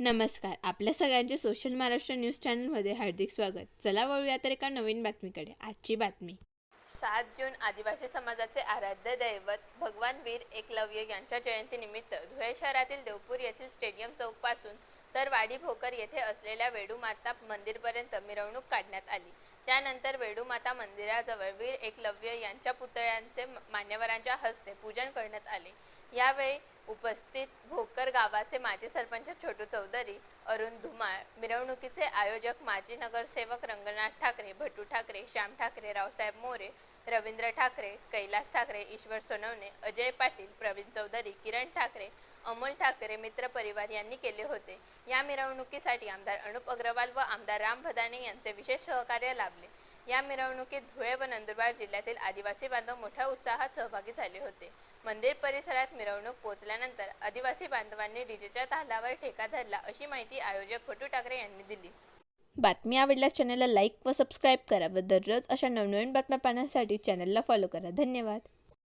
नमस्कार. आपल्या सगळ्यांचे सोशल महाराष्ट्र न्यूज चॅनलमध्ये हार्दिक स्वागत. चला वळूया तर एका नवीन बातमीकडे. आजची बातमी. सात जून आदिवासी समाजाचे आराध्य दैवत भगवान वीर एकलव्य यांच्या जयंतीनिमित्त धुळे शहरातील देवपूर येथील स्टेडियम चौकपासून तर वाडी भोकर येथे असलेल्या वेडूमाता मंदिरपर्यंत मिरवणूक काढण्यात आली. त्यानंतर वेडूमाता मंदिराजवळ वीर एकलव्य यांच्या पुतळ्यांचे मान्यवरांच्या हस्ते पूजन करण्यात आले. यावेळी उपस्थित भोकर गावाचे माजी सरपंच छोटू चौधरी अरुण धुमाळ मिरवणुकीचे आयोजक माजी नगरसेवक रंगनाथ ठाकरे भटू ठाकरे श्याम ठाकरे रावसाहेब मोरे रवींद्र ठाकरे कैलास ठाकरे ईश्वर सोनवणे अजय पाटील प्रवीण चौधरी किरण ठाकरे अमोल ठाकरे मित्र परिवार यांनी केले होते. या मिरवणुकीसाठी आमदार अनुप अग्रवाल व आमदार राम भदाने यांचे विशेष सहकार्य लाभले. या मिरवणुकीत धुळे व नंदुरबार जिल्ह्यातील आदिवासी बांधव मोठ्या उत्साहात सहभागी झाले होते. मंदिर परिसरात मिरवणूक पोहोचल्यानंतर आदिवासी बांधवांनी डीजेच्या तालावर ठेका धरला अशी माहिती आयोजक भटू ठाकरे यांनी दिली. बातमी आवडल्यास चॅनलला लाईक व सबस्क्राईब करा व दररोज अशा नवनवीन बातम्या पाहण्यासाठी चॅनलला फॉलो करा. धन्यवाद.